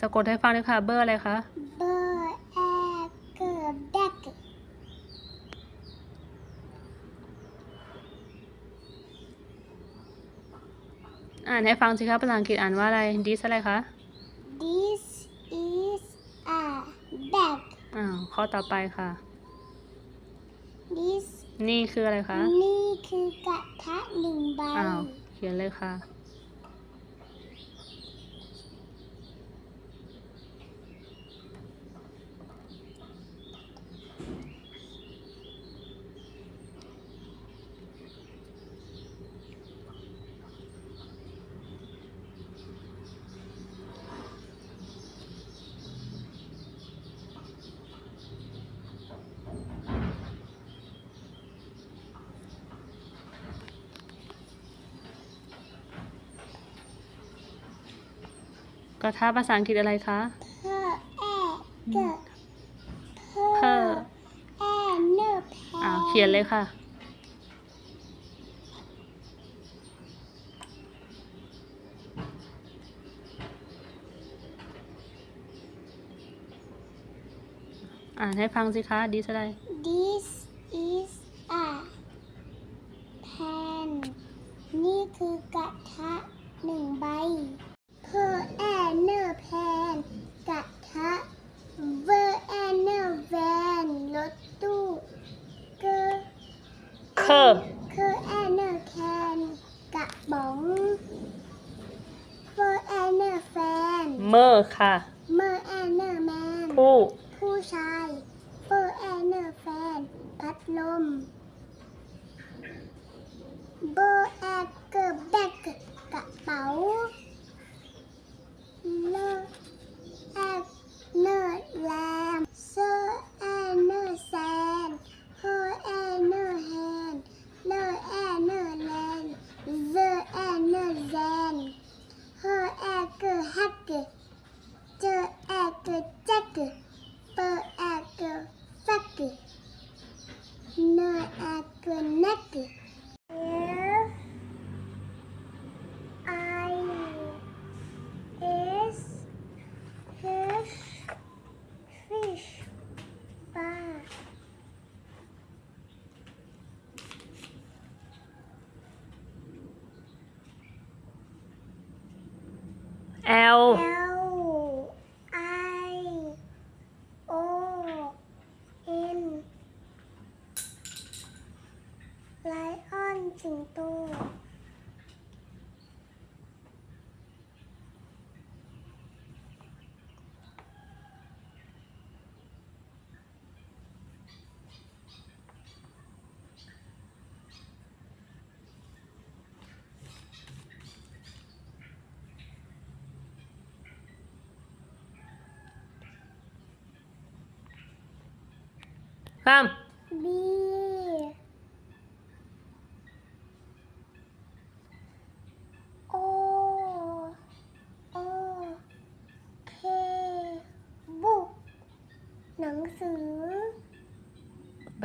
สะกดให้ฟังด้วยค่ะเบอร์อะไรคะเบอร์แอเกิดแดกอ่านให้ฟังสิคะภาษาอังกฤษอ่านว่าอะไร this อะไรคะ this is a bag อ่าข้อต่อไปค่ะ this นี่คืออะไรคะ นี่คือกระทะหนึ่งใบ อ้าว เขียนเลยค่ะกระทะภาษาอังกฤษอะไรคะเพออเ่าเขียนเลยค่ะ อ่านให้ฟังสิคะดิสอะไร This is a pan นี่คือกระทะหนึ่งใบแพนกระทะเวอร์แอนเนอร์แวนรถตู้เกอร์คอคอแอนเนอร์แคนกระบ๋องเฟอร์แอนเนอร์แฟน เมอร์ค่ะ เมอร์แอนเนอร์แมนผู้ผู้ชายเฟอร์แอนเนอร์แฟนพัดลม顶多。啊。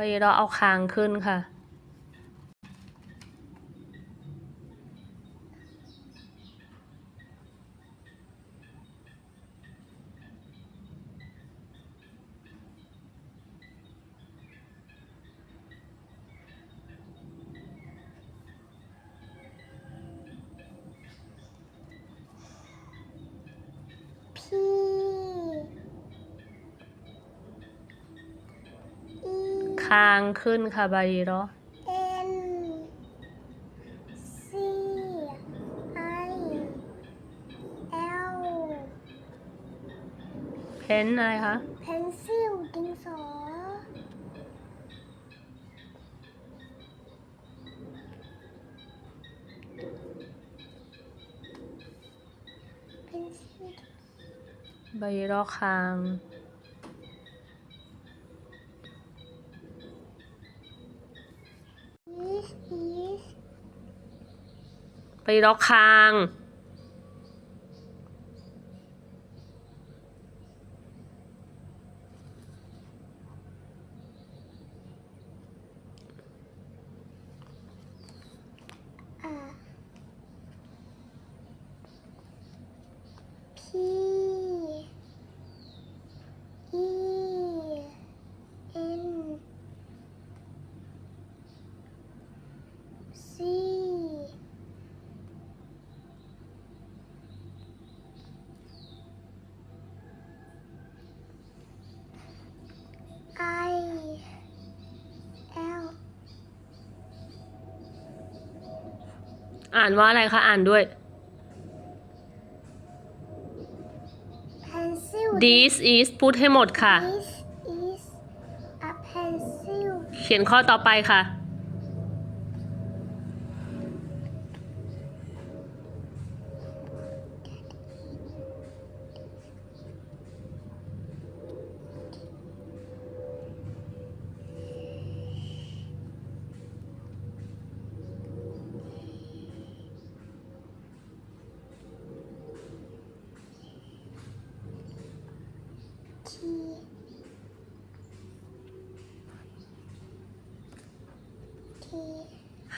ไปเราเอาคางขึ้นค่ะพี่คางขึ้นค่ะบารโรอ N C I L เพนอะไรคะเพนซิลดินสอใบรรอคางไล็อกคางอ่านว่าอะไรคะอ่านด้วย this is พูดให้หมดค่ะ this is a pencil เขียนข้อต่อไปค่ะ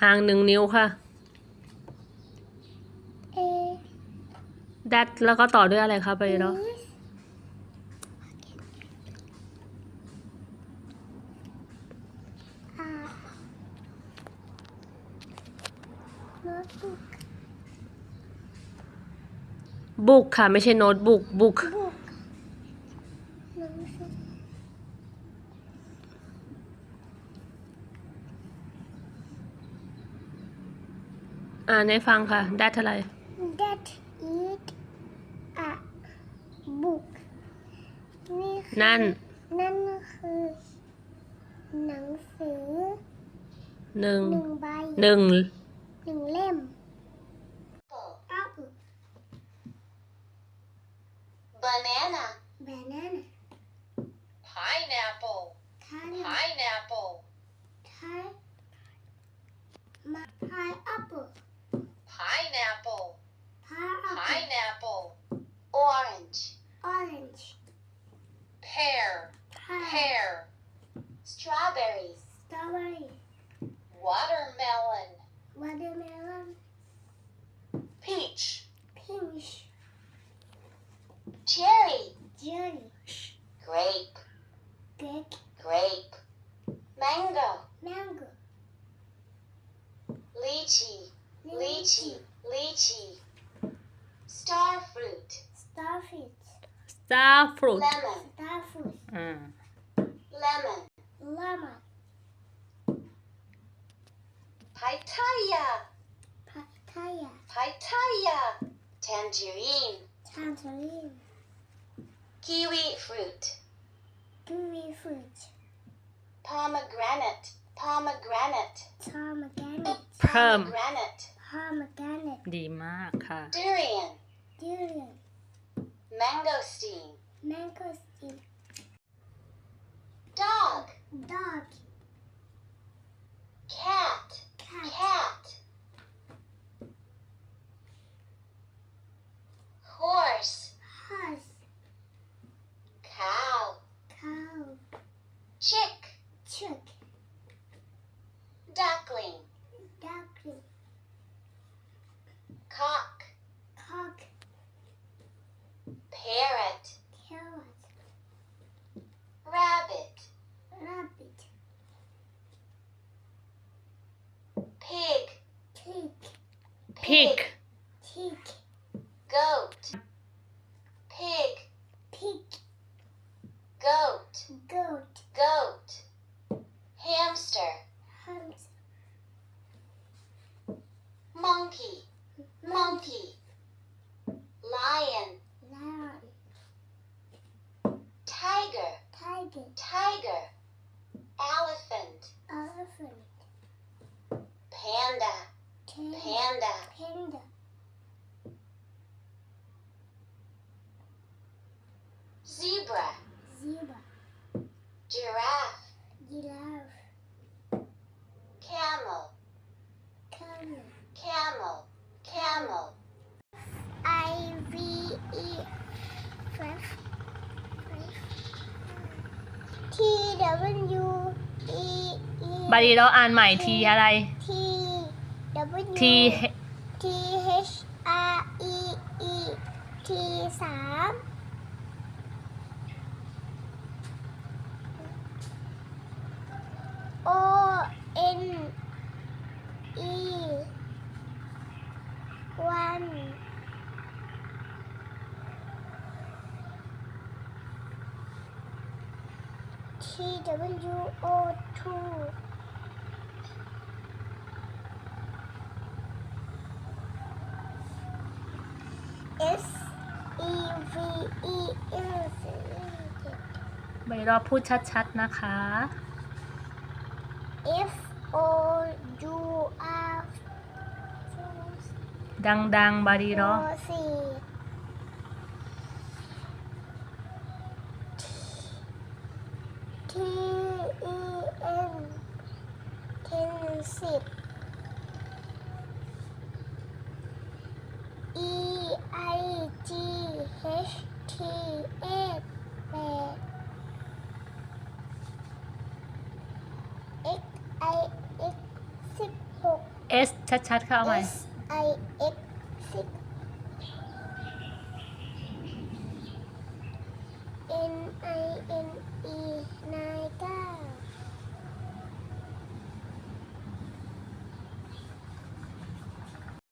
ห่างหนึ่งนิ้วค่ะเอ that แล้วก็ต่อด้วยอะไรคะไปเนาะบุกค่ะ ไม่ใช่โน้ตบุกบุกอ่านให้ฟังค่ะ that อะไร that is a book นี่คือนั่น นั่นคือ หนังสือหนึ่งหนึ่งใบหนึ่งหนึ่งเล่ม apple banana banana pineapple pineapple pineapple Orange. Orange. Pear. Pear. Pear. Strawberry. Strawberry. Watermelon. Watermelon. Peach. Peach. Cherry. Cherry. Grape. Grape. Grape. Mango. Mango. Lychee. Lychee. Lychee. Lychee. Star fruit. Star fruit. Lemon. fruit. Mm. Lemon. Lemon. Pitaya. Pitaya. Pitaya. Tangerine. Tangerine. Kiwi fruit. Kiwi fruit. Pomegranate. Pomegranate. Pomegranate. Pomegranate. Pomegranate. ดีมากค่ะ Durian. Durian. Mangosteen. Mangosteen. Dog. Dog. Cat. Cat. Cat. ठीक giraffe, giraffe, camel, camel, camel, camel. I V E F T W E E บาดีเราอ่านใหม่ทีอะไร T W ที T H R E E T สาม c w o 2 S E V E L ไม่รอพูดชัดๆนะคะ F O U R ดังๆบารีรอทีเอ็นเทนสิบ E I G H T A แปด X I X สิบหก S ชัดๆเข้าเอหม S I X